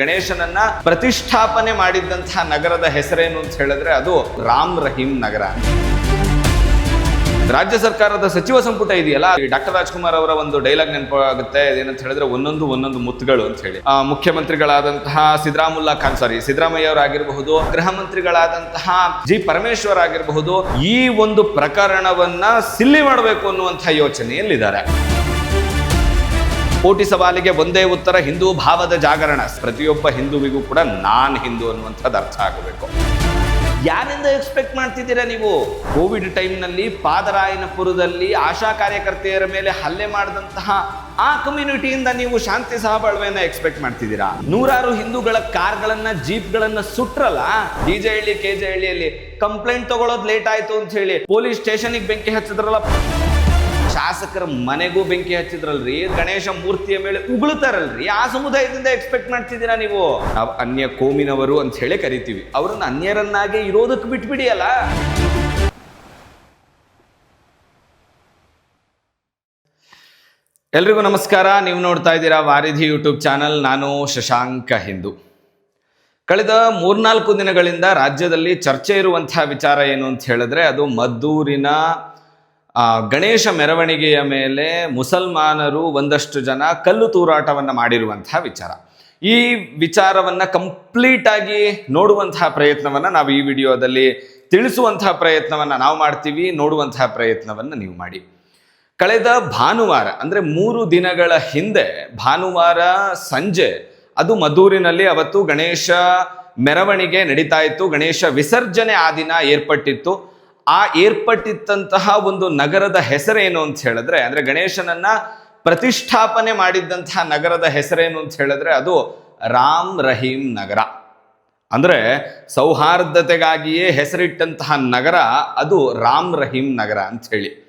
ಗಣೇಶನನ್ನ ಪ್ರತಿಷ್ಠಾಪನೆ ಮಾಡಿದ್ದಂತಹ ನಗರದ ಹೆಸರೇನು ಅಂತ ಹೇಳಿದ್ರೆ ಅದು ರಾಮ್ ರಹೀಂ ನಗರ. ರಾಜ್ಯ ಸರ್ಕಾರದ ಸಚಿವ ಸಂಪುಟ ಇದೆಯಲ್ಲ ಡಾಕ್ಟರ್ ರಾಜ್ಕುಮಾರ್ ಅವರ ಒಂದು ಡೈಲಾಗ್ ನೆನಪಾಗುತ್ತೆ. ಏನಂತ ಹೇಳಿದ್ರೆ ಒಂದೊಂದು ಒಂದೊಂದು ಮುತ್ತುಗಳು ಅಂತ ಹೇಳಿ. ಮುಖ್ಯಮಂತ್ರಿಗಳಾದಂತಹ ಸಿದ್ದರಾಮುಲ್ಲಾ ಖಾನ್ ಸಾರಿ ಸಿದ್ದರಾಮಯ್ಯ ಅವರಾಗಿರಬಹುದು ಗೃಹ ಮಂತ್ರಿಗಳಾದಂತಹ ಜಿ ಪರಮೇಶ್ವರ್ ಆಗಿರಬಹುದು, ಈ ಒಂದು ಪ್ರಕರಣವನ್ನ ಸಿಲ್ಲಿ ಮಾಡಬೇಕು ಅನ್ನುವಂತಹ ಯೋಚನೆಯಲ್ಲಿದ್ದಾರೆ ಕೋಟಿ ಸವಾಲಿಗೆ ಒಂದೇ ಉತ್ತರ, ಹಿಂದೂ ಭಾವದ ಜಾಗರಣ. ಪ್ರತಿಯೊಬ್ಬ ಹಿಂದೂವಿಗೂ ಕೂಡ ನಾನ್ ಹಿಂದೂ ಅನ್ನುವಂಥದ್ದು ಅರ್ಥ ಆಗಬೇಕು. ಯಾರಿಂದ ಎಕ್ಸ್ಪೆಕ್ಟ್ ಮಾಡ್ತಿದ್ದೀರಾ ನೀವು? ಕೋವಿಡ್ ಟೈಮ್ನಲ್ಲಿ ಪಾದರಾಯನಪುರದಲ್ಲಿ ಆಶಾ ಕಾರ್ಯಕರ್ತೆಯರ ಮೇಲೆ ಹಲ್ಲೆ ಮಾಡಿದಂತಹ ಆ ಕಮ್ಯುನಿಟಿಯಿಂದ ನೀವು ಶಾಂತಿ ಸಹಬಾಳ್ವೆಯನ್ನ ಎಕ್ಸ್ಪೆಕ್ಟ್ ಮಾಡ್ತಿದ್ದೀರಾ? ನೂರಾರು ಹಿಂದೂಗಳ ಕಾರ್ಗಳನ್ನ, ಜೀಪ್ಗಳನ್ನ ಸುಟ್ರಲ್ಲ? ಡಿಜೆ ಹಳ್ಳಿ ಕೆಜೆ ಹಳ್ಳಿಯಲ್ಲಿ ಕಂಪ್ಲೇಂಟ್ ತಗೊಳ್ಳೋದು ಲೇಟ್ ಆಯ್ತು ಅಂತ ಹೇಳಿ ಪೊಲೀಸ್ ಸ್ಟೇಷನ್ಗೆ ಬೆಂಕಿ ಹಚ್ಚಿದ್ರಲ್ಲ. ಶಾಸಕರ ಮನೆಗೂ ಬೆಂಕಿ ಹಚ್ಚಿದ್ರಲ್ರಿ, ಗಣೇಶ ಮೂರ್ತಿಯ ಮೇಲೆ ಉಗುಳ್ತಾರಲ್ರಿ ಆ ಸಮುದಾಯದಿಂದ ಎಕ್ಸ್ಪೆಕ್ಟ್ ಮಾಡ್ತಿದ್ದೀರಾ ನೀವು? ನಾವು ಅನ್ಯ ಕೋಮಿನವರು ಅಂತ ಹೇಳಿ ಕರಿತೀವಿ. ಅವ್ರನ್ನ ಅನ್ಯರನ್ನಾಗೆ ಇರೋದಕ್ಕೆ ಬಿಟ್ಬಿಡಿ ಅಲ್ಲ ಎಲ್ರಿಗೂ ನಮಸ್ಕಾರ. ನೀವು ನೋಡ್ತಾ ಇದ್ದೀರಾ ವಾರಿಧಿ ಯೂಟ್ಯೂಬ್ ಚಾನಲ್. ನಾನು ಶಶಾಂಕ ಹಿಂದು. ಕಳೆದ ಮೂರ್ನಾಲ್ಕು ದಿನಗಳಿಂದ ರಾಜ್ಯದಲ್ಲಿ ಚರ್ಚೆ ಇರುವಂತಹ ವಿಚಾರ ಏನು ಅಂತ ಹೇಳಿದ್ರೆ, ಅದು ಮದ್ದೂರಿನ ಗಣೇಶ ಮೆರವಣಿಗೆಯ ಮೇಲೆ ಮುಸಲ್ಮಾನರು ಒಂದಷ್ಟು ಜನ ಕಲ್ಲು ತೂರಾಟವನ್ನು ಮಾಡಿರುವಂತಹ ವಿಚಾರ. ಈ ವಿಚಾರವನ್ನ ಕಂಪ್ಲೀಟ್ ಆಗಿ ನೋಡುವಂತಹ ಪ್ರಯತ್ನವನ್ನ ನಾವು ಈ ವಿಡಿಯೋದಲ್ಲಿ ತಿಳಿಸುವಂತಹ ಪ್ರಯತ್ನವನ್ನ ನಾವು ಮಾಡ್ತೀವಿ, ನೋಡುವಂತಹ ಪ್ರಯತ್ನವನ್ನ ನೀವು ಮಾಡಿ. ಕಳೆದ ಭಾನುವಾರ, ಅಂದ್ರೆ ಮೂರು ದಿನಗಳ ಹಿಂದೆ, ಭಾನುವಾರ ಸಂಜೆ, ಅದು ಮದ್ದೂರಿನಲ್ಲಿ ಅವತ್ತು ಗಣೇಶ ಮೆರವಣಿಗೆ ನಡೀತಾ ಇತ್ತು. ಗಣೇಶ ವಿಸರ್ಜನೆ ಆ ದಿನ ಏರ್ಪಟ್ಟಿತ್ತು. ಆ ಏರ್ಪಟ್ಟಿತ್ತಂತಹ ಒಂದು ನಗರದ ಹೆಸರೇನು ಅಂತ ಹೇಳಿದ್ರೆ, ಅಂದ್ರೆ ಗಣೇಶನನ್ನ ಪ್ರತಿಷ್ಠಾಪನೆ ಮಾಡಿದ್ದಂತಹ ನಗರದ ಹೆಸರೇನು ಅಂತ ಹೇಳಿದ್ರೆ ಅದು ರಾಮ್ ರಹೀಂ ನಗರ. ಅಂದ್ರೆ ಸೌಹಾರ್ದತೆಗಾಗಿಯೇ ಹೆಸರಿಟ್ಟಂತಹ ನಗರ ಅದು ರಾಮ್ ರಹೀಂ ನಗರ ಅಂತ ಹೇಳಿ.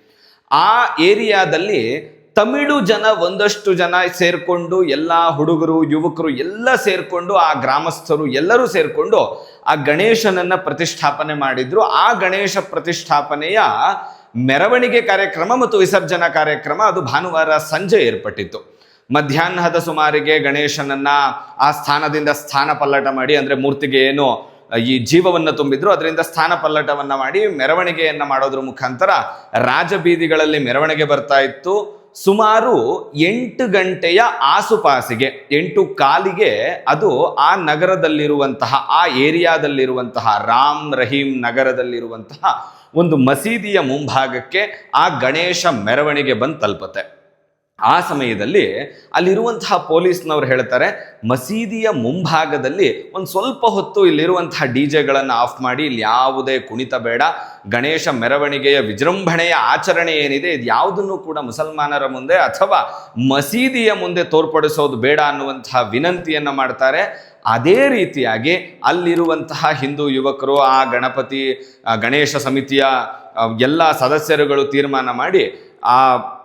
ಆ ಏರಿಯಾದಲ್ಲಿ ತಮಿಳು ಜನ ಒಂದಷ್ಟು ಜನ ಸೇರ್ಕೊಂಡು ಎಲ್ಲ ಹುಡುಗರು, ಯುವಕರು ಎಲ್ಲ ಸೇರ್ಕೊಂಡು, ಆ ಗ್ರಾಮಸ್ಥರು ಎಲ್ಲರೂ ಸೇರ್ಕೊಂಡು ಆ ಗಣೇಶನನ್ನ ಪ್ರತಿಷ್ಠಾಪನೆ ಮಾಡಿದ್ರು. ಆ ಗಣೇಶ ಪ್ರತಿಷ್ಠಾಪನೆಯ ಮೆರವಣಿಗೆ ಕಾರ್ಯಕ್ರಮ ಮತ್ತು ವಿಸರ್ಜನಾ ಕಾರ್ಯಕ್ರಮ ಅದು ಭಾನುವಾರ ಸಂಜೆ ಏರ್ಪಟ್ಟಿತ್ತು. ಮಧ್ಯಾಹ್ನದ ಸುಮಾರಿಗೆ ಗಣೇಶನನ್ನ ಆ ಸ್ಥಾನದಿಂದ ಸ್ಥಾನ ಪಲ್ಲಟ ಮಾಡಿ, ಅಂದ್ರೆ ಮೂರ್ತಿಗೆ ಏನು, ಈ ಜೀವವನ್ನು ತುಂಬಿದ್ರು. ಅದರಿಂದ ಸ್ಥಾನ ಪಲ್ಲಟವನ್ನ ಮಾಡಿ ಮೆರವಣಿಗೆಯನ್ನ ಮಾಡೋದ್ರ ಮುಖಾಂತರ ರಾಜಬೀದಿಗಳಲ್ಲಿ ಮೆರವಣಿಗೆ ಬರ್ತಾ ಇತ್ತು. ಸುಮಾರು ಎಂಟು ಗಂಟೆಯ ಆಸುಪಾಸಿಗೆ, ಎಂಟು ಕಾಲಿಗೆ ಅದು ಆ ನಗರದಲ್ಲಿರುವಂತಹ, ಆ ಏರಿಯಾದಲ್ಲಿರುವಂತಹ, ರಾಮ್ ರಹೀಂ ನಗರದಲ್ಲಿರುವಂತಹ ಒಂದು ಮಸೀದಿಯ ಮುಂಭಾಗಕ್ಕೆ ಆ ಗಣೇಶ ಮೆರವಣಿಗೆ ಬಂದು ತಲುಪುತ್ತೆ. ಆ ಸಮಯದಲ್ಲಿ ಅಲ್ಲಿರುವಂತಹ ಪೊಲೀಸ್ನವ್ರು ಹೇಳ್ತಾರೆ, ಮಸೀದಿಯ ಮುಂಭಾಗದಲ್ಲಿ ಒಂದು ಸ್ವಲ್ಪ ಹೊತ್ತು ಇಲ್ಲಿರುವಂತಹ ಡಿ ಜೆಗಳನ್ನು ಆಫ್ ಮಾಡಿ, ಇಲ್ಲಿ ಯಾವುದೇ ಕುಣಿತ ಬೇಡ. ಗಣೇಶ ಮೆರವಣಿಗೆಯ ವಿಜೃಂಭಣೆಯ ಆಚರಣೆ ಏನಿದೆ, ಇದು ಯಾವುದನ್ನು ಕೂಡ ಮುಸಲ್ಮಾನರ ಮುಂದೆ ಅಥವಾ ಮಸೀದಿಯ ಮುಂದೆ ತೋರ್ಪಡಿಸೋದು ಬೇಡ ಅನ್ನುವಂತಹ ವಿನಂತಿಯನ್ನು ಮಾಡ್ತಾರೆ. ಅದೇ ರೀತಿಯಾಗಿ ಅಲ್ಲಿರುವಂತಹ ಹಿಂದೂ ಯುವಕರು, ಆ ಗಣಪತಿ ಗಣೇಶ ಸಮಿತಿಯ ಎಲ್ಲ ಸದಸ್ಯರುಗಳು ತೀರ್ಮಾನ ಮಾಡಿ, ಆ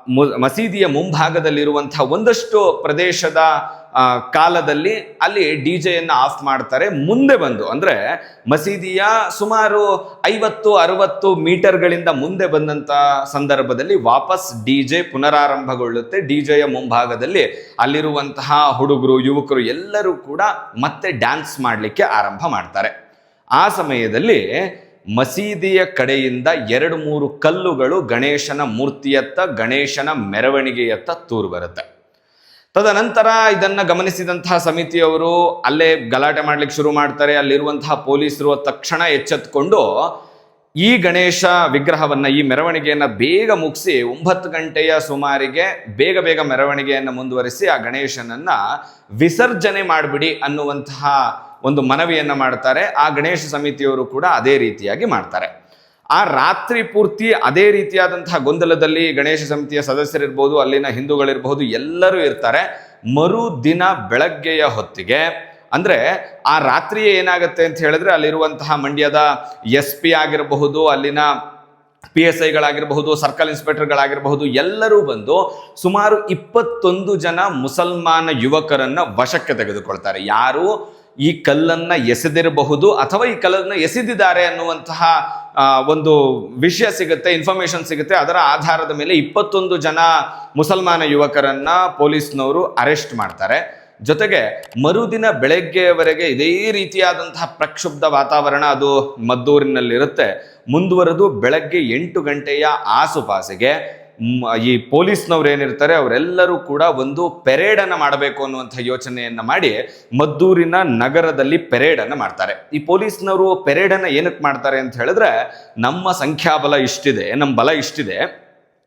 ಮಸೀದಿಯ ಮುಂಭಾಗದಲ್ಲಿರುವಂಥ ಒಂದಷ್ಟು ಪ್ರದೇಶದ ಕಾಲದಲ್ಲಿ ಅಲ್ಲಿ ಡಿ ಜೆಯನ್ನು ಆಫ್ ಮಾಡ್ತಾರೆ. ಮುಂದೆ ಬಂದು, ಅಂದ್ರೆ ಮಸೀದಿಯ ಸುಮಾರು ಐವತ್ತು, ಅರವತ್ತು ಮೀಟರ್ಗಳಿಂದ ಮುಂದೆ ಬಂದಂತ ಸಂದರ್ಭದಲ್ಲಿ ವಾಪಸ್ ಡಿ ಜೆ ಪುನರಾರಂಭಗೊಳ್ಳುತ್ತೆ. ಡಿ ಜೆಯ ಮುಂಭಾಗದಲ್ಲಿ ಅಲ್ಲಿರುವಂತಹ ಹುಡುಗರು, ಯುವಕರು ಎಲ್ಲರೂ ಕೂಡ ಮತ್ತೆ ಡ್ಯಾನ್ಸ್ ಮಾಡಲಿಕ್ಕೆ ಆರಂಭ ಮಾಡ್ತಾರೆ. ಆ ಸಮಯದಲ್ಲಿ ಮಸೀದಿಯ ಕಡೆಯಿಂದ ಎರಡು ಮೂರು ಕಲ್ಲುಗಳು ಗಣೇಶನ ಮೂರ್ತಿಯತ್ತ, ಗಣೇಶನ ಮೆರವಣಿಗೆಯತ್ತ ತೂರು ಬರುತ್ತೆ ತದನಂತರ ಇದನ್ನ ಗಮನಿಸಿದಂತಹ ಸಮಿತಿಯವರು ಅಲ್ಲೇ ಗಲಾಟೆ ಮಾಡ್ಲಿಕ್ಕೆ ಶುರು ಮಾಡ್ತಾರೆ. ಅಲ್ಲಿರುವಂತಹ ಪೊಲೀಸರು ತಕ್ಷಣ ಎಚ್ಚೆತ್ಕೊಂಡು ಈ ಗಣೇಶ ವಿಗ್ರಹವನ್ನ, ಈ ಮೆರವಣಿಗೆಯನ್ನ ಬೇಗ ಮುಗಿಸಿ ಒಂಬತ್ತು ಗಂಟೆಯ ಸುಮಾರಿಗೆ ಬೇಗ ಬೇಗ ಮೆರವಣಿಗೆಯನ್ನು ಮುಂದುವರಿಸಿ ಆ ಗಣೇಶನನ್ನ ವಿಸರ್ಜನೆ ಮಾಡಿಬಿಡಿ ಅನ್ನುವಂತಹ ಒಂದು ಮನವಿಯನ್ನು ಮಾಡ್ತಾರೆ. ಆ ಗಣೇಶ ಸಮಿತಿಯವರು ಕೂಡ ಅದೇ ರೀತಿಯಾಗಿ ಮಾಡ್ತಾರೆ. ಆ ರಾತ್ರಿ ಪೂರ್ತಿ ಅದೇ ರೀತಿಯಾದಂತಹ ಗೊಂದಲದಲ್ಲಿ ಗಣೇಶ ಸಮಿತಿಯ ಸದಸ್ಯರಿರ್ಬೋದು, ಅಲ್ಲಿನ ಹಿಂದೂಗಳಿರ್ಬೋದು, ಎಲ್ಲರೂ ಇರ್ತಾರೆ. ಮರುದಿನ ಬೆಳಗ್ಗೆಯ ಹೊತ್ತಿಗೆ, ಅಂದರೆ ಆ ರಾತ್ರಿಯೇ ಏನಾಗುತ್ತೆ ಅಂತ ಹೇಳಿದ್ರೆ ಅಲ್ಲಿರುವಂತಹ ಮಂಡ್ಯದ ಎಸ್ ಪಿ ಆಗಿರಬಹುದು, ಅಲ್ಲಿನ ಪಿ ಎಸ್ ಐಗಳಾಗಿರಬಹುದು ಸರ್ಕಲ್ ಇನ್ಸ್ಪೆಕ್ಟರ್ಗಳಾಗಿರಬಹುದು ಎಲ್ಲರೂ ಬಂದು ಸುಮಾರು ಇಪ್ಪತ್ತೊಂದು ಜನ ಮುಸಲ್ಮಾನ ಯುವಕರನ್ನ ವಶಕ್ಕೆ ತೆಗೆದುಕೊಳ್ತಾರೆ. ಯಾರು? ಈ ಕಲ್ಲನ್ನ ಎಸೆದಿರಬಹುದು ಅಥವಾ ಈ ಕಲ್ಲನ್ನ ಎಸೆದಿದ್ದಾರೆ ಅನ್ನುವಂತಹ ಒಂದು ವಿಷಯ ಸಿಗುತ್ತೆ ಇನ್ಫಾರ್ಮೇಶನ್ ಸಿಗುತ್ತೆ. ಅದರ ಆಧಾರದ ಮೇಲೆ ಇಪ್ಪತ್ತೊಂದು ಜನ ಮುಸಲ್ಮಾನ ಯುವಕರನ್ನ ಪೊಲೀಸ್ನವರು ಅರೆಸ್ಟ್ ಮಾಡ್ತಾರೆ. ಜೊತೆಗೆ ಮರುದಿನ ಬೆಳಗ್ಗೆಯವರೆಗೆ ಇದೇ ರೀತಿಯಾದಂತಹ ಪ್ರಕ್ಷುಬ್ಧ ವಾತಾವರಣ ಅದು ಮದ್ದೂರಿನಲ್ಲಿರುತ್ತೆ. ಮುಂದುವರೆದು ಬೆಳಗ್ಗೆ ಎಂಟು ಗಂಟೆಯ ಆಸುಪಾಸಿಗೆ ಈ ಪೊಲೀಸ್ನವ್ರು ಏನಿರ್ತಾರೆ, ಅವರೆಲ್ಲರೂ ಕೂಡ ಒಂದು ಪೆರೇಡ್ ಅನ್ನ ಮಾಡಬೇಕು ಅನ್ನುವಂಥ ಯೋಚನೆಯನ್ನು ಮಾಡಿ ಮದ್ದೂರಿನ ನಗರದಲ್ಲಿ ಪೆರೇಡ್ ಅನ್ನ ಮಾಡ್ತಾರೆ. ಈ ಪೊಲೀಸ್ನವರು ಪೆರೇಡ್ ಅನ್ನ ಏನಕ್ಕೆ ಮಾಡ್ತಾರೆ ಅಂತ ಹೇಳಿದ್ರೆ, ನಮ್ಮ ಸಂಖ್ಯಾಬಲ ಇಷ್ಟಿದೆ ನಮ್ಮ ಬಲ ಇಷ್ಟಿದೆ.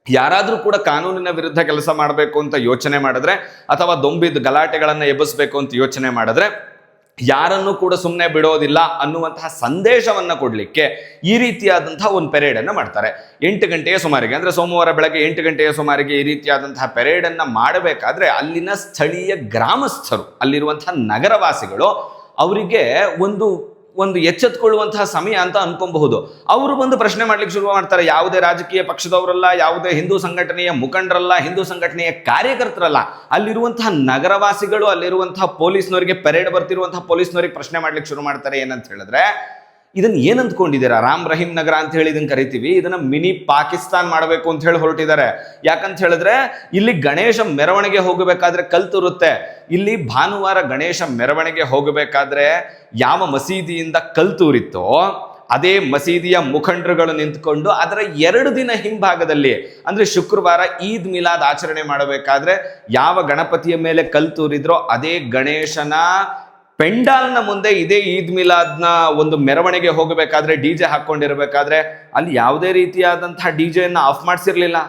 ಯಾರಾದರೂ ಕೂಡ ಕಾನೂನಿನ ವಿರುದ್ಧ ಕೆಲಸ ಮಾಡಬೇಕು ಅಂತ ಯೋಚನೆ ಮಾಡಿದ್ರೆ, ಅಥವಾ ದೊಂಬಿದ ಗಲಾಟೆಗಳನ್ನು ಎಬ್ಬಿಸ್ಬೇಕು ಅಂತ ಯೋಚನೆ ಮಾಡಿದ್ರೆ ಯಾರನ್ನು ಕೂಡ ಸುಮ್ಮನೆ ಬಿಡೋದಿಲ್ಲ ಅನ್ನುವಂತಹ ಸಂದೇಶವನ್ನ ಕೊಡಲಿಕ್ಕೆ ಈ ರೀತಿಯಾದಂತಹ ಒಂದು ಪೆರೇಡನ್ನು ಮಾಡ್ತಾರೆ. ಎಂಟು ಗಂಟೆಯ ಸುಮಾರಿಗೆ, ಅಂದ್ರೆ ಸೋಮವಾರ ಬೆಳಗ್ಗೆ ಎಂಟು ಗಂಟೆಯ ಸುಮಾರಿಗೆ ಈ ರೀತಿಯಾದಂತಹ ಪೆರೇಡನ್ನು ಮಾಡಬೇಕಾದ್ರೆ ಅಲ್ಲಿನ ಸ್ಥಳೀಯ ಗ್ರಾಮಸ್ಥರು, ಅಲ್ಲಿರುವಂತಹ ನಗರವಾಸಿಗಳು, ಅವರಿಗೆ ಒಂದು ಒಂದು ಎಚ್ಚೆತ್ಕೊಳ್ಳುವಂತಹ ಸಮಯ ಅಂತ ಅನ್ಕೊಬಹುದು. ಅವರು ಬಂದು ಪ್ರಶ್ನೆ ಮಾಡ್ಲಿಕ್ಕೆ ಶುರು ಮಾಡ್ತಾರೆ, ಯಾವುದೇ ರಾಜಕೀಯ ಪಕ್ಷದವರಲ್ಲ, ಯಾವುದೇ ಹಿಂದೂ ಸಂಘಟನೆಯ ಮುಖಂಡರಲ್ಲ, ಹಿಂದೂ ಸಂಘಟನೆಯ ಕಾರ್ಯಕರ್ತರಲ್ಲ, ಅಲ್ಲಿರುವಂತಹ ನಗರವಾಸಿಗಳು, ಅಲ್ಲಿರುವಂತಹ ಪೊಲೀಸ್ನವರಿಗೆ ಪೆರೇಡ್ ಬರ್ತಿರುವಂತಹ ಪೊಲೀಸ್ನವರಿಗೆ ಪ್ರಶ್ನೆ ಮಾಡ್ಲಿಕ್ಕೆ ಶುರು ಮಾಡ್ತಾರೆ ಏನಂತ ಹೇಳಿದ್ರೆ ಇದನ್ನ ಏನ್ ಅಂದ್ಕೊಂಡಿದ್ದೀರಾ? ರಾಮ್ ರಹೀಂ ನಗರ ಅಂತ ಹೇಳಿ ಇದನ್ನ ಕರಿತೀವಿ. ಇದನ್ನ ಮಿನಿ ಪಾಕಿಸ್ತಾನ್ ಮಾಡಬೇಕು ಅಂತ ಹೇಳಿ ಹೊರಟಿದ್ದಾರೆ. ಯಾಕಂತ ಹೇಳಿದ್ರೆ, ಇಲ್ಲಿ ಗಣೇಶ ಮೆರವಣಿಗೆ ಹೋಗಬೇಕಾದ್ರೆ ಕಲ್ತುರುತ್ತೆ ಇಲ್ಲಿ ಭಾನುವಾರ ಗಣೇಶ ಮೆರವಣಿಗೆ ಹೋಗಬೇಕಾದ್ರೆ ಯಾವ ಮಸೀದಿಯಿಂದ ಕಲ್ತೂರಿತ್ತೋ ಅದೇ ಮಸೀದಿಯ ಮುಖಂಡರುಗಳು ನಿಂತ್ಕೊಂಡು ಅದರ ಎರಡು ದಿನ ಹಿಂಭಾಗದಲ್ಲಿ, ಅಂದ್ರೆ ಶುಕ್ರವಾರ ಈದ್ ಮಿಲಾದ್ ಆಚರಣೆ ಮಾಡಬೇಕಾದ್ರೆ ಯಾವ ಗಣಪತಿಯ ಮೇಲೆ ಕಲ್ತೂರಿದ್ರೋ ಅದೇ ಗಣೇಶನ ಪೆಂಡಾಲ್ನ ಮುಂದೆ ಇದೇ ಈದ್ ಮಿಲಾದ್ನ ಒಂದು ಮೆರವಣಿಗೆ ಹೋಗಬೇಕಾದ್ರೆ ಡಿ ಜೆ ಹಾಕ್ಕೊಂಡಿರಬೇಕಾದ್ರೆ ಅಲ್ಲಿ ಯಾವುದೇ ರೀತಿಯಾದಂತಹ ಡಿ ಜೆಯನ್ನು ಆಫ್ ಮಾಡಿಸಿರ್ಲಿಲ್ಲ.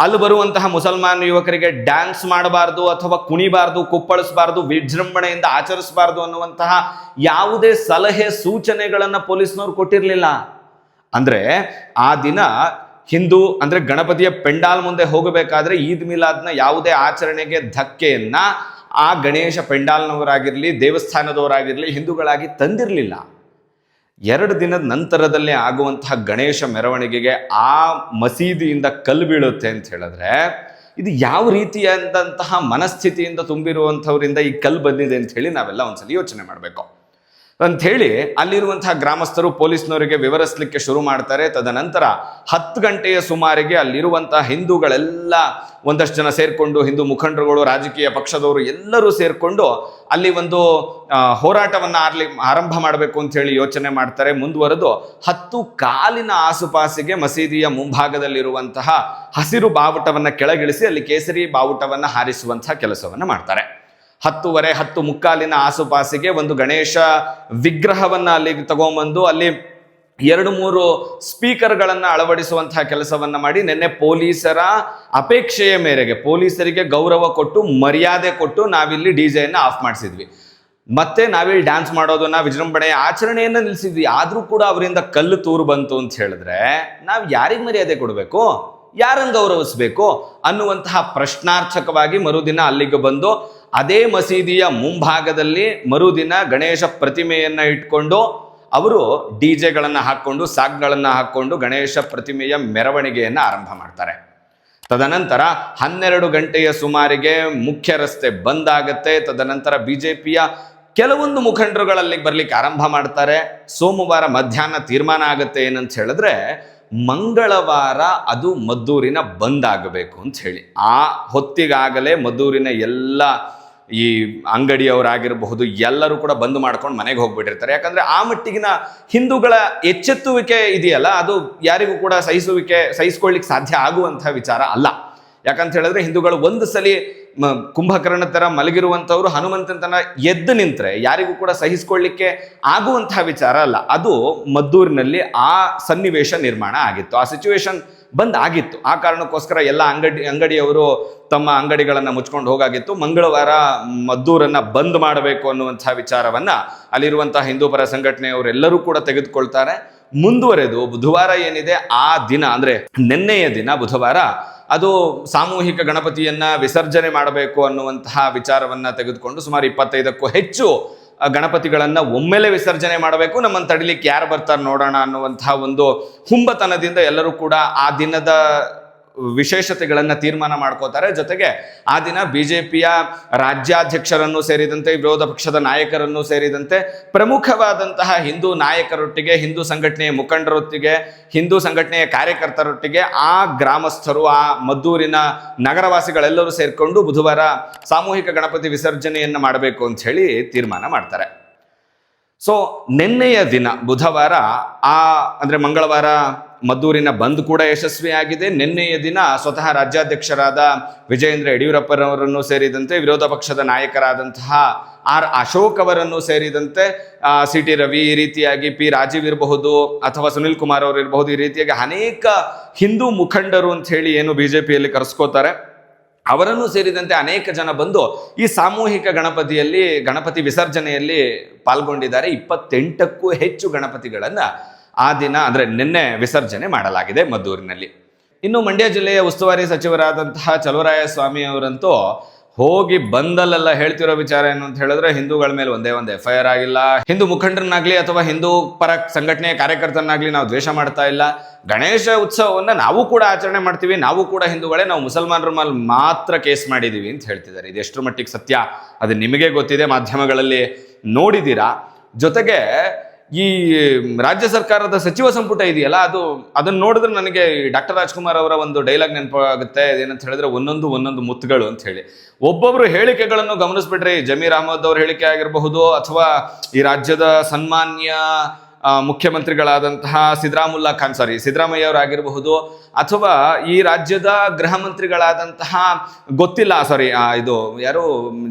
ಅಲ್ಲಿ ಬರುವಂತಹ ಮುಸಲ್ಮಾನ ಯುವಕರಿಗೆ ಡ್ಯಾನ್ಸ್ ಮಾಡಬಾರ್ದು ಅಥವಾ ಕುಣಿಬಾರ್ದು, ಕುಪ್ಪಳಿಸಬಾರದು, ವಿಜೃಂಭಣೆಯಿಂದ ಆಚರಿಸಬಾರ್ದು ಅನ್ನುವಂತಹ ಯಾವುದೇ ಸಲಹೆ, ಸೂಚನೆಗಳನ್ನು ಪೊಲೀಸ್ನವ್ರು ಕೊಟ್ಟಿರಲಿಲ್ಲ. ಅಂದ್ರೆ ಆ ದಿನ ಹಿಂದೂ, ಅಂದ್ರೆ ಗಣಪತಿಯ ಪೆಂಡಾಲ್ ಮುಂದೆ ಹೋಗಬೇಕಾದ್ರೆ ಈದ್ ಮಿಲಾದ್ನ ಯಾವುದೇ ಆಚರಣೆಗೆ ಧಕ್ಕೆಯನ್ನ ಆ ಗಣೇಶ ಪೆಂಡಾಲ್ನವರಾಗಿರಲಿ, ದೇವಸ್ಥಾನದವರಾಗಿರಲಿ, ಹಿಂದೂಗಳಾಗಿ ತಂದಿರಲಿಲ್ಲ. ಎರಡು ದಿನದ ನಂತರದಲ್ಲೇ ಆಗುವಂತಹ ಗಣೇಶ ಮೆರವಣಿಗೆಗೆ ಆ ಮಸೀದಿಯಿಂದ ಕಲ್ಲು ಬೀಳುತ್ತೆ ಅಂತ ಹೇಳಿದ್ರೆ, ಇದು ಯಾವ ರೀತಿಯಾದಂತಹ ಮನಸ್ಥಿತಿಯಿಂದ ತುಂಬಿರುವಂಥವರಿಂದ ಈ ಕಲ್ಲು ಬಂದಿದೆ ಅಂತ ಹೇಳಿ ನಾವೆಲ್ಲ ಒಂದ್ಸಲಿ ಯೋಚನೆ ಮಾಡಬೇಕು. ಅಂತ ಹೇಳಿ ಅಲ್ಲಿರುವಂತಹ ಗ್ರಾಮಸ್ಥರು ಪೊಲೀಸ್ನವರಿಗೆ ವಿವರಿಸಲಿಕ್ಕೆ ಶುರು ಮಾಡ್ತಾರೆ. ತದನಂತರ ಹತ್ತು ಗಂಟೆಯ ಸುಮಾರಿಗೆ ಅಲ್ಲಿರುವಂತಹ ಹಿಂದೂಗಳೆಲ್ಲ ಒಂದಷ್ಟು ಜನ ಸೇರಿಕೊಂಡು ಹಿಂದೂ ಮುಖಂಡರುಗಳು, ರಾಜಕೀಯ ಪಕ್ಷದವರು ಎಲ್ಲರೂ ಸೇರಿಕೊಂಡು ಅಲ್ಲಿ ಒಂದು ಹೋರಾಟವನ್ನು ಆರ್ಲಿ, ಆರಂಭ ಮಾಡಬೇಕು ಅಂತ ಹೇಳಿ ಯೋಚನೆ ಮಾಡ್ತಾರೆ. ಮುಂದುವರೆದು ಹತ್ತು ಕಾಲಿನ ಆಸುಪಾಸಿಗೆ ಮಸೀದಿಯ ಮುಂಭಾಗದಲ್ಲಿರುವಂತಹ ಹಸಿರು ಬಾವುಟವನ್ನು ಕೆಳಗಿಳಿಸಿ ಅಲ್ಲಿ ಕೇಸರಿ ಬಾವುಟವನ್ನು ಹಾರಿಸುವಂತಹ ಕೆಲಸವನ್ನು ಮಾಡ್ತಾರೆ. ಹತ್ತುವರೆ, ಹತ್ತು ಮುಕ್ಕಾಲಿನ ಆಸುಪಾಸಿಗೆ ಒಂದು ಗಣೇಶ ವಿಗ್ರಹವನ್ನ ಅಲ್ಲಿ ತಗೊಂಬಂದು ಅಲ್ಲಿ ಎರಡು, ಮೂರು ಸ್ಪೀಕರ್ಗಳನ್ನು ಅಳವಡಿಸುವಂತಹ ಕೆಲಸವನ್ನ ಮಾಡಿ ನಿನ್ನೆ ಪೊಲೀಸರ ಅಪೇಕ್ಷೆಯ ಮೇರೆಗೆ, ಪೊಲೀಸರಿಗೆ ಗೌರವ ಕೊಟ್ಟು, ಮರ್ಯಾದೆ ಕೊಟ್ಟು ನಾವಿಲ್ಲಿ ಡಿ ಜೆಯನ್ನು ಆಫ್ ಮಾಡಿಸಿದ್ವಿ. ಮತ್ತೆ ನಾವಿಲ್ಲಿ ಡ್ಯಾನ್ಸ್ ಮಾಡೋದನ್ನ, ವಿಜೃಂಭಣೆಯ ಆಚರಣೆಯನ್ನು ನಿಲ್ಲಿಸಿದ್ವಿ ಆದ್ರೂ ಕೂಡ ಅವರಿಂದ ಕಲ್ಲು ತೂರು ಬಂತು ಅಂತ ಹೇಳಿದ್ರೆ ನಾವು ಯಾರಿಗೆ ಮರ್ಯಾದೆ ಕೊಡಬೇಕು? ಯಾರನ್ನು ಗೌರವಿಸಬೇಕು ಅನ್ನುವಂತಹ ಪ್ರಶ್ನಾರ್ಥಕವಾಗಿ ಮರುದಿನ ಅಲ್ಲಿಗೆ ಬಂದು ಅದೇ ಮಸೀದಿಯ ಮುಂಭಾಗದಲ್ಲಿ ಮರುದಿನ ಗಣೇಶ ಪ್ರತಿಮೆಯನ್ನು ಇಟ್ಕೊಂಡು ಅವರು ಡಿ ಜೆಗಳನ್ನು ಹಾಕ್ಕೊಂಡು, ಸಾಕ್ಗಳನ್ನು ಹಾಕ್ಕೊಂಡು ಗಣೇಶ ಪ್ರತಿಮೆಯ ಮೆರವಣಿಗೆಯನ್ನು ಆರಂಭ ಮಾಡ್ತಾರೆ. ತದನಂತರ ಹನ್ನೆರಡು ಗಂಟೆಯ ಸುಮಾರಿಗೆ ಮುಖ್ಯ ರಸ್ತೆ ಬಂದ್ ಆಗುತ್ತೆ. ತದನಂತರ ಬಿಜೆಪಿಯ ಕೆಲವೊಂದು ಮುಖಂಡರುಗಳಲ್ಲಿ ಬರ್ಲಿಕ್ಕೆ ಆರಂಭ ಮಾಡ್ತಾರೆ. ಸೋಮವಾರ ಮಧ್ಯಾಹ್ನ ತೀರ್ಮಾನ ಆಗುತ್ತೆ ಏನಂತ ಹೇಳಿದ್ರೆ ಮಂಗಳವಾರ ಅದು ಮದ್ದೂರಿನ ಬಂದ್ ಆಗಬೇಕು ಅಂತ ಹೇಳಿ. ಆ ಹೊತ್ತಿಗಾಗಲೇ ಮದ್ದೂರಿನ ಎಲ್ಲ ಈ ಅಂಗಡಿಯವರಾಗಿರಬಹುದು ಎಲ್ಲರೂ ಕೂಡ ಬಂದ್ ಮಾಡ್ಕೊಂಡು ಮನೆಗೆ ಹೋಗ್ಬಿಟ್ಟಿರ್ತಾರೆ. ಯಾಕಂದ್ರೆ ಆ ಮಟ್ಟಿಗಿನ ಹಿಂದೂಗಳ ಎಚ್ಚೆತ್ತುವಿಕೆ ಇದೆಯಲ್ಲ, ಅದು ಯಾರಿಗೂ ಕೂಡ ಸಹಿಸುವಿಕೆ ಸಹಿಸ್ಕೊಳ್ಳಿಕ್ಕೆ ಸಾಧ್ಯ ಆಗುವಂತಹ ವಿಚಾರ ಅಲ್ಲ. ಯಾಕಂತ ಹೇಳಿದ್ರೆ ಹಿಂದೂಗಳು ಒಂದು ಸಲಿ ಕುಂಭಕರ್ಣ ತರ ಮಲಗಿರುವಂತವ್ರು ಹನುಮಂತನ ಎದ್ದು ನಿಂತರೆ, ಯಾರಿಗೂ ಕೂಡ ಸಹಿಸ್ಕೊಳ್ಳಿಕ್ಕೆ ಆಗುವಂತಹ ವಿಚಾರ ಅಲ್ಲ. ಅದು ಮದ್ದೂರಿನಲ್ಲಿ ಆ ಸನ್ನಿವೇಶ ನಿರ್ಮಾಣ ಆಗಿತ್ತು. ಆ ಸಿಚುವೇಶನ್ ಬಂದ್ ಆಗಿತ್ತು. ಆ ಕಾರಣಕ್ಕೋಸ್ಕರ ಎಲ್ಲ ಅಂಗಡಿ, ಅಂಗಡಿಯವರು ತಮ್ಮ ಅಂಗಡಿಗಳನ್ನು ಮುಚ್ಕೊಂಡು ಹೋಗಾಗಿತ್ತು. ಮಂಗಳವಾರ ಮದ್ದೂರನ್ನ ಬಂದ್ ಮಾಡಬೇಕು ಅನ್ನುವಂಥ ವಿಚಾರವನ್ನ ಅಲ್ಲಿರುವಂಥ ಹಿಂದೂ ಪರ ಸಂಘಟನೆಯವರೆಲ್ಲರೂ ಕೂಡ ತೆಗೆದುಕೊಳ್ತಾರೆ. ಮುಂದುವರೆದು ಬುಧವಾರ ಏನಿದೆ, ಆ ದಿನ ಅಂದ್ರೆ ನಿನ್ನೆಯ ದಿನ ಬುಧವಾರ ಅದು ಸಾಮೂಹಿಕ ಗಣಪತಿಯನ್ನ ವಿಸರ್ಜನೆ ಮಾಡಬೇಕು ಅನ್ನುವಂತಹ ವಿಚಾರವನ್ನ ತೆಗೆದುಕೊಂಡು ಸುಮಾರು ಇಪ್ಪತ್ತೈದಕ್ಕೂ ಹೆಚ್ಚು ಗಣಪತಿಗಳನ್ನ ಒಮ್ಮೆಲೆ ವಿಸರ್ಜನೆ ಮಾಡಬೇಕು. ನಮ್ಮನ್ನು ತಡಿಲಿಕ್ಕೆ ಯಾರು ಬರ್ತಾರೆ ನೋಡೋಣ ಅನ್ನುವಂತಹ ಒಂದು ಹುಂಬತನದಿಂದ ಎಲ್ಲರೂ ಕೂಡ ಆ ದಿನದ ವಿಶೇಷತೆಗಳನ್ನ ತೀರ್ಮಾನ ಮಾಡ್ಕೋತಾರೆ. ಜೊತೆಗೆ ಆ ದಿನ ಬಿಜೆಪಿಯ ರಾಜ್ಯಾಧ್ಯಕ್ಷರನ್ನು ಸೇರಿದಂತೆ, ವಿರೋಧ ಪಕ್ಷದ ನಾಯಕರನ್ನು ಸೇರಿದಂತೆ ಪ್ರಮುಖವಾದಂತಹ ಹಿಂದೂ ನಾಯಕರೊಟ್ಟಿಗೆ, ಹಿಂದೂ ಸಂಘಟನೆಯ ಮುಖಂಡರೊಟ್ಟಿಗೆ, ಹಿಂದೂ ಸಂಘಟನೆಯ ಕಾರ್ಯಕರ್ತರೊಟ್ಟಿಗೆ ಆ ಗ್ರಾಮಸ್ಥರು, ಆ ಮದ್ದೂರಿನ ನಗರವಾಸಿಗಳೆಲ್ಲರೂ ಸೇರಿಕೊಂಡು ಬುಧವಾರ ಸಾಮೂಹಿಕ ಗಣಪತಿ ವಿಸರ್ಜನೆಯನ್ನು ಮಾಡಬೇಕು ಅಂತ ಹೇಳಿ ತೀರ್ಮಾನ ಮಾಡ್ತಾರೆ. ಸೊ ನಿನ್ನೆಯ ದಿನ ಬುಧವಾರ ಆ, ಅಂದ್ರೆ ಮಂಗಳವಾರ ಮದ್ದೂರಿನ ಬಂದ್ ಕೂಡ ಯಶಸ್ವಿಯಾಗಿದೆ. ನಿನ್ನೆಯ ದಿನ ಸ್ವತಃ ರಾಜ್ಯಾಧ್ಯಕ್ಷರಾದ ವಿಜಯೇಂದ್ರ ಯಡಿಯೂರಪ್ಪನವರನ್ನು ಸೇರಿದಂತೆ ವಿರೋಧ ಪಕ್ಷದ ನಾಯಕರಾದಂತಹ ಆರ್ ಅಶೋಕ್ ಅವರನ್ನು ಸೇರಿದಂತೆ ಸಿ ಟಿ ರವಿ ಈ ರೀತಿಯಾಗಿ ಪಿ ರಾಜೀವ್ ಇರಬಹುದು ಅಥವಾ ಸುನಿಲ್ ಕುಮಾರ್ ಅವರು ಇರಬಹುದು ಈ ರೀತಿಯಾಗಿ ಅನೇಕ ಹಿಂದೂ ಮುಖಂಡರು ಅಂತ ಹೇಳಿ ಏನು ಬಿಜೆಪಿಯಲ್ಲಿ ಕರೆಸ್ಕೋತಾರೆ. ಅವರನ್ನು ಸೇರಿದಂತೆ ಅನೇಕ ಜನ ಬಂದು ಈ ಸಾಮೂಹಿಕ ಗಣಪತಿಯಲ್ಲಿ, ಗಣಪತಿ ವಿಸರ್ಜನೆಯಲ್ಲಿ ಪಾಲ್ಗೊಂಡಿದ್ದಾರೆ. ಇಪ್ಪತ್ತೆಂಟಕ್ಕೂ ಹೆಚ್ಚು ಗಣಪತಿಗಳನ್ನ ಆ ದಿನ ಅಂದರೆ ನಿನ್ನೆ ವಿಸರ್ಜನೆ ಮಾಡಲಾಗಿದೆ ಮದ್ದೂರಿನಲ್ಲಿ. ಇನ್ನು ಮಂಡ್ಯ ಜಿಲ್ಲೆಯ ಉಸ್ತುವಾರಿ ಸಚಿವರಾದಂತಹ ಚಲುವರಾಯ ಸ್ವಾಮಿ ಅವರಂತೂ ಹೋಗಿ ಬಂದಲ್ಲೆಲ್ಲ ಹೇಳ್ತಿರೋ ವಿಚಾರ ಏನು ಅಂತ ಹೇಳಿದ್ರೆ ಹಿಂದೂಗಳ ಮೇಲೆ ಒಂದೇ ಒಂದು ಎಫ್ ಐ ಆಗಿಲ್ಲ. ಹಿಂದೂ ಮುಖಂಡರನ್ನಾಗ್ಲಿ ಅಥವಾ ಹಿಂದೂ ಪರ ಸಂಘಟನೆಯ ಕಾರ್ಯಕರ್ತರನ್ನಾಗ್ಲಿ ನಾವು ದ್ವೇಷ ಮಾಡ್ತಾ ಇಲ್ಲ. ಗಣೇಶ ಉತ್ಸವವನ್ನ ನಾವು ಕೂಡ ಆಚರಣೆ ಮಾಡ್ತೀವಿ, ನಾವು ಕೂಡ ಹಿಂದೂಗಳೇ, ನಾವು ಮುಸಲ್ಮಾನರ ಮೇಲೆ ಮಾತ್ರ ಕೇಸ್ ಮಾಡಿದೀವಿ ಅಂತ ಹೇಳ್ತಿದ್ದಾರೆ. ಇದು ಎಷ್ಟರ ಮಟ್ಟಿಗೆ ಸತ್ಯ? ಅದು ನಿಮಗೆ ಗೊತ್ತಿದೆ, ಮಾಧ್ಯಮಗಳಲ್ಲಿ ನೋಡಿದ್ದೀರಾ? ಜೊತೆಗೆ ಈ ರಾಜ್ಯ ಸರ್ಕಾರದ ಸಚಿವ ಸಂಪುಟ ಇದೆಯಲ್ಲ, ಅದು, ಅದನ್ನ ನೋಡಿದ್ರೆ ನನಗೆ ಡಾಕ್ಟರ್ ರಾಜ್ಕುಮಾರ್ ಅವರ ಒಂದು ಡೈಲಾಗ್ ನೆನಪಾಗುತ್ತೆ. ಏನಂತ ಹೇಳಿದ್ರೆ, ಒಂದೊಂದು ಒಂದೊಂದು ಮುತ್ತುಗಳು ಅಂತ ಹೇಳಿ. ಒಬ್ಬೊಬ್ಬರು ಹೇಳಿಕೆಗಳನ್ನು ಗಮನಿಸ್ಬಿಟ್ರಿ, ಜಮೀರ್ ಅಹಮದ್ ಅವ್ರ ಹೇಳಿಕೆ ಆಗಿರಬಹುದು, ಅಥವಾ ಈ ರಾಜ್ಯದ ಸನ್ಮಾನ್ಯ ಮುಖ್ಯಮಂತ್ರಿಗಳಾದಂತಹ ಸಿದ್ದರಾಮುಲ್ಲಾ ಖಾನ್ ಸಾರಿ ಸಿದ್ದರಾಮಯ್ಯ ಅವರಾಗಿರಬಹುದು ಅಥವಾ ಈ ರಾಜ್ಯದ ಗೃಹ ಮಂತ್ರಿಗಳಾದಂತಹ ಗೊತ್ತಿಲ್ಲ ಸಾರಿ ಇದು ಯಾರು,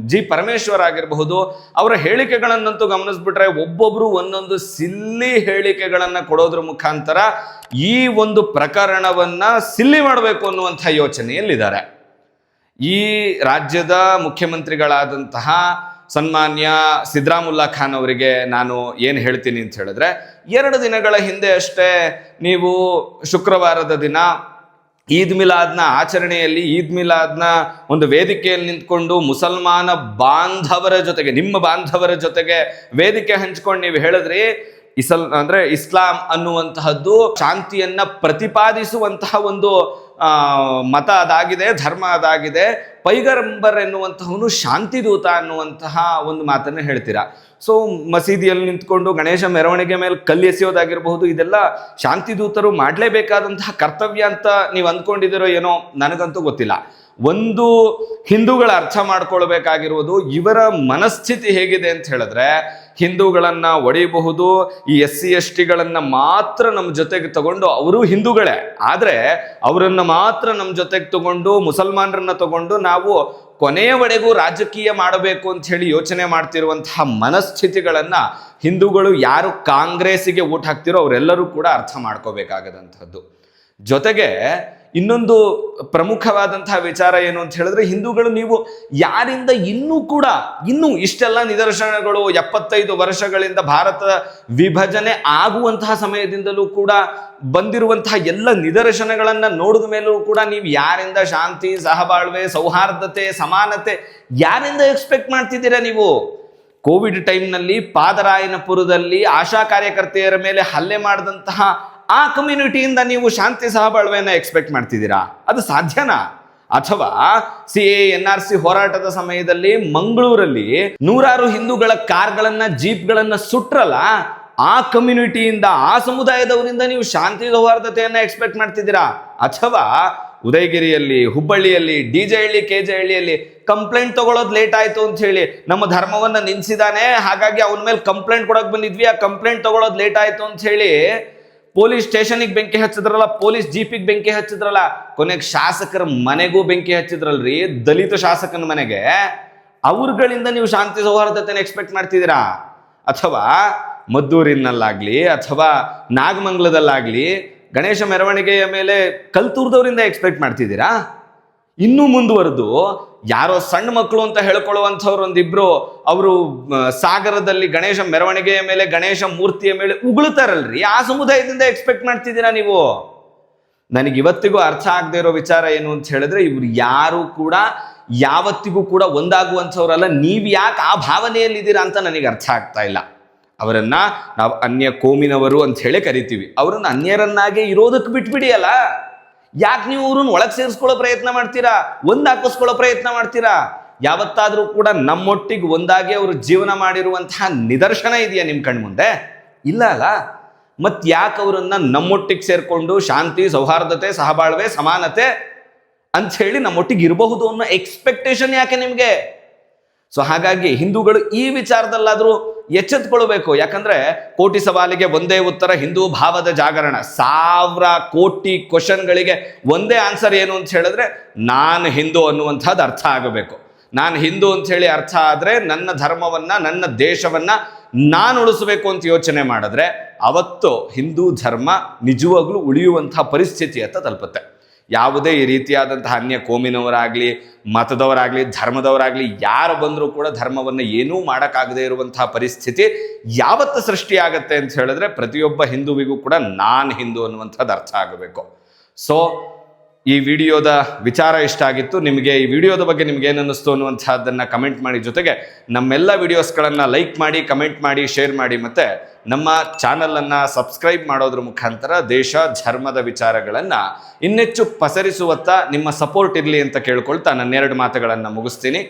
ಜಿ ಪರಮೇಶ್ವರ್ ಆಗಿರಬಹುದು ಅವರ ಹೇಳಿಕೆಗಳನ್ನಂತೂ ಗಮನಿಸ್ಬಿಟ್ರೆ ಒಬ್ಬೊಬ್ರು ಒಂದೊಂದು ಸಿಲ್ಲಿ ಹೇಳಿಕೆಗಳನ್ನು ಕೊಡೋದ್ರ ಮುಖಾಂತರ ಈ ಒಂದು ಪ್ರಕರಣವನ್ನ ಸಿಲ್ಲಿ ಮಾಡಬೇಕು ಅನ್ನುವಂಥ ಯೋಚನೆಯಲ್ಲಿದ್ದಾರೆ ಈ ರಾಜ್ಯದ ಮುಖ್ಯಮಂತ್ರಿಗಳಾದಂತಹ ಸನ್ಮಾನ್ಯ ಸಿದ್ದರಾಮುಲ್ಲಾ ಖಾನ್ ಅವರಿಗೆ ನಾನು ಏನು ಹೇಳ್ತೀನಿ ಅಂತ ಹೇಳಿದ್ರೆ, ಎರಡು ದಿನಗಳ ಹಿಂದೆ ಅಷ್ಟೇ ನೀವು ಶುಕ್ರವಾರದ ದಿನ ಈದ್ ಮಿಲಾದ್ನ ಆಚರಣೆಯಲ್ಲಿ ಈದ್ ಮಿಲಾದ್ನ ಒಂದು ವೇದಿಕೆಯಲ್ಲಿ ನಿಂತ್ಕೊಂಡು ಮುಸಲ್ಮಾನ ಬಾಂಧವರ ಜೊತೆಗೆ, ನಿಮ್ಮ ಬಾಂಧವರ ಜೊತೆಗೆ ವೇದಿಕೆ ಹಂಚ್ಕೊಂಡು ನೀವು ಹೇಳಿದ್ರಿ ಇಸಲ್ ಅಂದ್ರೆ ಇಸ್ಲಾಂ ಅನ್ನುವಂತಹದ್ದು ಶಾಂತಿಯನ್ನ ಪ್ರತಿಪಾದಿಸುವಂತಹ ಒಂದು ಮತ ಅದಾಗಿದೆ, ಧರ್ಮ ಅದಾಗಿದೆ. ಪೈಗರಂಬರ್ ಎನ್ನುವಂತಹವನು ಶಾಂತಿದೂತ ಅನ್ನುವಂತಹ ಒಂದು ಮಾತನ್ನ ಹೇಳ್ತೀರಾ? ಸೊ ಮಸೀದಿಯಲ್ಲಿ ನಿಂತ್ಕೊಂಡು ಗಣೇಶ ಮೆರವಣಿಗೆ ಮೇಲೆ ಕಲ್ಲು ಎಸೆಯೋದಾಗಿರಬಹುದು, ಇದೆಲ್ಲ ಶಾಂತಿದೂತರು ಮಾಡಲೇಬೇಕಾದಂತಹ ಕರ್ತವ್ಯ ಅಂತ ನೀವು ಅಂದ್ಕೊಂಡಿದ್ದೀರೋ ಏನೋ ನನಗಂತೂ ಗೊತ್ತಿಲ್ಲ. ಒಂದು ಹಿಂದೂಗಳ ಅರ್ಥ ಮಾಡ್ಕೊಳ್ಬೇಕಾಗಿರುವುದು ಇವರ ಮನಸ್ಥಿತಿ ಹೇಗಿದೆ ಅಂತ ಹೇಳಿದ್ರೆ ಹಿಂದೂಗಳನ್ನ ಒಡೆಯಬಹುದು, ಈ ಎಸ್ ಸಿ ಎಸ್ ಟಿಗಳನ್ನು ಮಾತ್ರ ನಮ್ಮ ಜೊತೆಗೆ ತಗೊಂಡು ಅವರು ಹಿಂದೂಗಳೇ. ಆದರೆ ಅವರನ್ನು ಮಾತ್ರ ನಮ್ಮ ಜೊತೆಗೆ ತಗೊಂಡು, ಮುಸಲ್ಮಾನರನ್ನ ತಗೊಂಡು ನಾವು ಕೊನೆಯವರೆಗೂ ರಾಜಕೀಯ ಮಾಡಬೇಕು ಅಂತ ಹೇಳಿ ಯೋಚನೆ ಮಾಡ್ತಿರುವಂತಹ ಮನಸ್ಥಿತಿಗಳನ್ನ ಹಿಂದೂಗಳು ಯಾರು ಕಾಂಗ್ರೆಸ್ಸಿಗೆ ಓಟ್ ಹಾಕ್ತಿರೋ ಅವರೆಲ್ಲರೂ ಕೂಡ ಅರ್ಥ ಮಾಡ್ಕೋಬೇಕಾಗದಂಥದ್ದು. ಜೊತೆಗೆ ಇನ್ನೊಂದು ಪ್ರಮುಖವಾದಂತಹ ವಿಚಾರ ಏನು ಅಂತ ಹೇಳಿದ್ರೆ ಹಿಂದೂಗಳು ನೀವು ಯಾರಿಂದ ಇನ್ನೂ ಕೂಡ ಇನ್ನೂ ಇಷ್ಟೆಲ್ಲ ನಿದರ್ಶನಗಳು ಎಪ್ಪತ್ತೈದು ವರ್ಷಗಳಿಂದ ಭಾರತದ ವಿಭಜನೆ ಆಗುವಂತಹ ಸಮಯದಿಂದಲೂ ಕೂಡ ಬಂದಿರುವಂತಹ ಎಲ್ಲ ನಿದರ್ಶನಗಳನ್ನು ನೋಡಿದ ಮೇಲೂ ಕೂಡ ನೀವು ಯಾರಿಂದ ಶಾಂತಿ, ಸಹಬಾಳ್ವೆ, ಸೌಹಾರ್ದತೆ, ಸಮಾನತೆ ಯಾರಿಂದ ಎಕ್ಸ್ಪೆಕ್ಟ್ ಮಾಡ್ತಿದ್ದೀರಾ ನೀವು? ಕೋವಿಡ್ ಟೈಮ್ನಲ್ಲಿ ಪಾದರಾಯನಪುರದಲ್ಲಿ ಆಶಾ ಕಾರ್ಯಕರ್ತೆಯರ ಮೇಲೆ ಹಲ್ಲೆ ಮಾಡಿದಂತಹ ಆ ಕಮ್ಯುನಿಟಿಯಿಂದ ನೀವು ಶಾಂತಿ ಸಹಬಾಳ್ವೆಯನ್ನು ಎಕ್ಸ್ಪೆಕ್ಟ್ ಮಾಡ್ತಿದ್ದೀರಾ? ಅದು ಸಾಧ್ಯನಾ? ಅಥವಾ C A, N R C ಹೋರಾಟದ ಸಮಯದಲ್ಲಿ ಮಂಗಳೂರಲ್ಲಿ ನೂರಾರು ಹಿಂದೂಗಳ ಕಾರ್ಗಳನ್ನ, ಜೀಪ್ಗಳನ್ನ ಸುಟ್ರಲ್ಲ? ಆ ಕಮ್ಯುನಿಟಿಯಿಂದ, ಆ ಸಮುದಾಯದವರಿಂದ ನೀವು ಶಾಂತಿ ಸೌಹಾರ್ದತೆಯನ್ನ ಎಕ್ಸ್ಪೆಕ್ಟ್ ಮಾಡ್ತಿದ್ದೀರಾ? ಅಥವಾ ಉದಯಗಿರಿಯಲ್ಲಿ, ಹುಬ್ಬಳ್ಳಿಯಲ್ಲಿ, D J Halli, K J ಹಳ್ಳಿಯಲ್ಲಿ ಕಂಪ್ಲೇಂಟ್ ತಗೊಳ್ಳೋದು ಲೇಟ್ ಆಯ್ತು ಅಂತ ಹೇಳಿ ನಮ್ಮ ಧರ್ಮವನ್ನ ನಿನ್ಸಿದಾನೆ ಹಾಗಾಗಿ ಅವನ ಮೇಲೆ ಕಂಪ್ಲೇಂಟ್ ಕೊಡಕ್ ಬಂದಿದ್ವಿ, ಆ ಕಂಪ್ಲೇಂಟ್ ತಗೊಳ್ಳೋದು ಲೇಟ್ ಆಯ್ತು ಅಂತ ಹೇಳಿ ಪೊಲೀಸ್ ಸ್ಟೇಷನಿಗೆ ಬೆಂಕಿ ಹಚ್ಚಿದ್ರಲ್ಲ, ಪೊಲೀಸ್ ಜೀಪಿಗೆ ಬೆಂಕಿ ಹಚ್ಚಿದ್ರಲ್ಲ, ಕೊನೆಗೆ ಶಾಸಕರ ಮನೆಗೂ ಬೆಂಕಿ ಹಚ್ಚಿದ್ರಲ್ರಿ, ದಲಿತ ಶಾಸಕನ ಮನೆಗೆ. ಅವ್ರಗಳಿಂದ ನೀವು ಶಾಂತಿ ಸೌಹಾರ್ದತೆನ ಎಕ್ಸ್ಪೆಕ್ಟ್ ಮಾಡ್ತಿದ್ದೀರಾ? ಅಥವಾ ಮದ್ದೂರಿನಲ್ಲಾಗ್ಲಿ, ಅಥವಾ ನಾಗಮಂಗ್ಲದಲ್ಲಾಗ್ಲಿ, ಗಣೇಶ ಮೆರವಣಿಗೆಯ ಮೇಲೆ ಕಲ್ತೂರ್ದವರಿಂದ ಎಕ್ಸ್ಪೆಕ್ಟ್ ಮಾಡ್ತಿದ್ದೀರಾ? ಇನ್ನೂ ಮುಂದುವರೆದು ಯಾರೋ ಸಣ್ಣ ಮಕ್ಕಳು ಅಂತ ಹೇಳ್ಕೊಳ್ಳುವಂಥವ್ರು ಒಂದಿಬ್ರು ಅವರು ಸಾಗರದಲ್ಲಿ ಗಣೇಶ ಮೆರವಣಿಗೆಯ ಮೇಲೆ, ಗಣೇಶ ಮೂರ್ತಿಯ ಮೇಲೆ ಉಗುಳ್ತಾರಲ್ರಿ ಆ ಸಮುದಾಯದಿಂದ ಎಕ್ಸ್ಪೆಕ್ಟ್ ಮಾಡ್ತಿದ್ದೀರಾ ನೀವು? ನನಗೆ ಇವತ್ತಿಗೂ ಅರ್ಥ ಆಗದೆ ಇರೋ ವಿಚಾರ ಏನು ಅಂತ ಹೇಳಿದ್ರೆ, ಇವ್ರು ಯಾರು ಕೂಡ ಯಾವತ್ತಿಗೂ ಕೂಡ ಒಂದಾಗುವಂಥವ್ರಲ್ಲ. ನೀವು ಯಾಕೆ ಆ ಭಾವನೆಯಲ್ಲಿದ್ದೀರಾ ಅಂತ ನನಗೆ ಅರ್ಥ ಆಗ್ತಾ ಇಲ್ಲ. ಅವರನ್ನ ನಾವು ಅನ್ಯ ಕೋಮಿನವರು ಅಂತ ಹೇಳಿ ಕರಿತೀವಿ. ಅವರನ್ನ ಅನ್ಯರನ್ನಾಗೆ ಇರೋದಕ್ಕೆ ಬಿಟ್ಬಿಡಿ ಅಲ್ಲ. ಯಾಕೆ ನೀವು ಅವ್ರನ್ನ ಒಳಗೆ ಸೇರಿಸ್ಕೊಳ್ಳೋ ಪ್ರಯತ್ನ ಮಾಡ್ತೀರಾ? ಒಂದು ಹಾಕಿಸ್ಕೊಳ್ಳೋ ಪ್ರಯತ್ನ ಮಾಡ್ತೀರಾ? ಯಾವತ್ತಾದರೂ ಕೂಡ ನಮ್ಮೊಟ್ಟಿಗೆ ಒಂದಾಗಿ ಅವರು ಜೀವನ ಮಾಡಿರುವಂತಹ ನಿದರ್ಶನ ಇದೆಯಾ ನಿಮ್ಮ ಕಣ್ಮುಂದೆ ಇಲ್ಲ ಅಲ್ಲ. ಮತ್ತು ಯಾಕೆ ಅವರನ್ನು ನಮ್ಮೊಟ್ಟಿಗೆ ಸೇರಿಕೊಂಡು ಶಾಂತಿ, ಸೌಹಾರ್ದತೆ, ಸಹಬಾಳ್ವೆ, ಸಮಾನತೆ ಅಂತ ಹೇಳಿ ನಮ್ಮೊಟ್ಟಿಗೆ ಇರಬಹುದು ಅನ್ನೋ ಎಕ್ಸ್ಪೆಕ್ಟೇಷನ್ ಯಾಕೆ ನಿಮಗೆ? ಸೊ ಹಾಗಾಗಿ ಹಿಂದೂಗಳು ಈ ವಿಚಾರದಲ್ಲಾದ್ರೂ ಎಚ್ಚೆತ್ಕೊಳ್ಬೇಕು. ಯಾಕಂದ್ರೆ ಕೋಟಿ ಸವಾಲಿಗೆ ಒಂದೇ ಉತ್ತರ ಹಿಂದೂ ಭಾವದ ಜಾಗರಣ. ಸಾವಿರ ಕೋಟಿ ಕ್ವಶನ್ಗಳಿಗೆ ಒಂದೇ ಆನ್ಸರ್ ಏನು ಅಂತ ಹೇಳಿದ್ರೆ ನಾನು ಹಿಂದೂ ಅನ್ನುವಂಥದ್ದು ಅರ್ಥ ಆಗಬೇಕು. ನಾನು ಹಿಂದೂ ಅಂತ ಹೇಳಿ ಅರ್ಥ ಆದ್ರೆ ನನ್ನ ಧರ್ಮವನ್ನ, ನನ್ನ ದೇಶವನ್ನ ನಾನು ಉಳಿಸಬೇಕು ಅಂತ ಯೋಚನೆ ಮಾಡಿದ್ರೆ ಅವತ್ತು ಹಿಂದೂ ಧರ್ಮ ನಿಜವಾಗ್ಲೂ ಉಳಿಯುವಂತಹ ಅಂತ ತಲುಪುತ್ತೆ. ಯಾವುದೇ ಈ ರೀತಿಯಾದಂತಹ ಅನ್ಯ ಕೋಮಿನವರಾಗಲಿ, ಮತದವರಾಗಲಿ, ಧರ್ಮದವರಾಗಲಿ ಯಾರು ಬಂದರೂ ಕೂಡ ಧರ್ಮವನ್ನು ಏನೂ ಮಾಡೋಕ್ಕಾಗದೇ ಇರುವಂತಹ ಪರಿಸ್ಥಿತಿ ಯಾವತ್ತು ಸೃಷ್ಟಿಯಾಗತ್ತೆ ಅಂತ ಹೇಳಿದ್ರೆ ಪ್ರತಿಯೊಬ್ಬ ಹಿಂದುವಿಗೂ ಕೂಡ ನಾನು ಹಿಂದೂ ಅನ್ನುವಂಥದ್ದು ಅರ್ಥ ಆಗಬೇಕು. ಸೊ ಈ ವಿಡಿಯೋದ ವಿಚಾರ ಇಷ್ಟ ಆಗಿತ್ತು. ನಿಮಗೆ ಈ ವಿಡಿಯೋದ ಬಗ್ಗೆ ನಿಮ್ಗೆ ಅನ್ನಿಸ್ತು ಅನ್ನುವಂಥದ್ದನ್ನು ಕಮೆಂಟ್ ಮಾಡಿ ಜೊತೆಗೆ ನಮ್ಮೆಲ್ಲ ವಿಡಿಯೋಸ್ಗಳನ್ನು ಲೈಕ್ ಮಾಡಿ, ಕಮೆಂಟ್ ಮಾಡಿ, ಶೇರ್ ಮಾಡಿ ಮತ್ತು ನಮ್ಮ ಚಾನಲನ್ನು ಸಬ್ಸ್ಕ್ರೈಬ್ ಮಾಡೋದ್ರ ಮುಖಾಂತರ ದೇಶ ಧರ್ಮದ ವಿಚಾರಗಳನ್ನು ಇನ್ನೆಚ್ಚು ಪಸರಿಸುವತ್ತ ನಿಮ್ಮ ಸಪೋರ್ಟ್ ಇರಲಿ ಅಂತ ಕೇಳ್ಕೊಳ್ತಾ ನನ್ನೆರಡು ಮಾತುಗಳನ್ನು ಮುಗಿಸ್ತೀನಿ.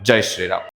ಜೈ ಶ್ರೀರಾಮ್.